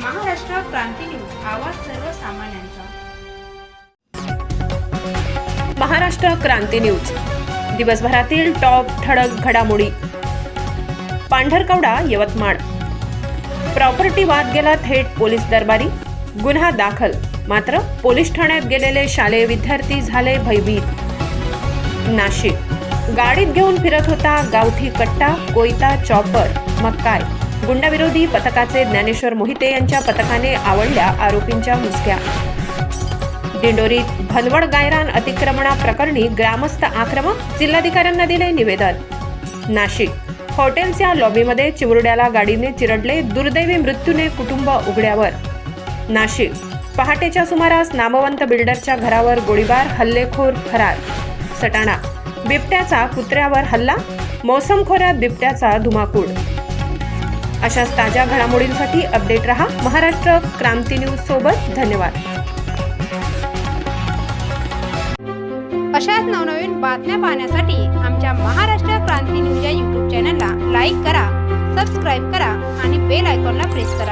Maharashtra Kranti news आवाज सर्वसामान्यांचा. Maharashtra Kranti news. दिवसभरातील टॉप ठळक घडामोडी. पांढरकवडा यवतमाळ. प्रॉपर्टी वाद गेला थेट पोलीस दरबारी. गुन्हा दाखल. मात्र पोलीस ठाण्यात गेलेले शालेय विद्यार्थी झाले भयभीत. नाशिक. गाडीत घेऊन फिरत होता गावठी कट्टा कोयता चॉपर. मग काय? गुंडाविरोधी पथकाचे ज्ञानेश्वर मोहिते यांच्या पथकाने आवडल्या आरोपींच्या मुसक्या दिंडोरीत भनवड गायरान अतिक्रमणाप्रकरणी ग्रामस्थ आक्रमक जिल्हाधिकाऱ्यांना दिले निवेदन. नाशिक हॉटेलच्या लॉबीमध्ये चिमुरड्याला गाडीने चिरडले दुर्दैवी मृत्यूने कुटुंब उघड्यावर. नाशिक पहाटेच्या सुमारास नामवंत बिल्डरच्या घरावर गोळीबार हल्लेखोर फरार. सटाणा बिबट्याचा कुत्र्यावर हल्ला मोसम खोऱ्यात बिबट्याचा धुमाकूळ. अशाच ताज्या घडामोडींसाठी अपडेट रहा महाराष्ट्र क्रांती न्यूज सोबत. धन्यवाद. अशाच नवनवीन बातम्या पाहण्यासाठी आमच्या महाराष्ट्र क्रांती न्यूज या यूट्यूब चॅनलला लाईक करा सबस्क्राईब करा आणि बेल आयकॉनला प्रेस करा.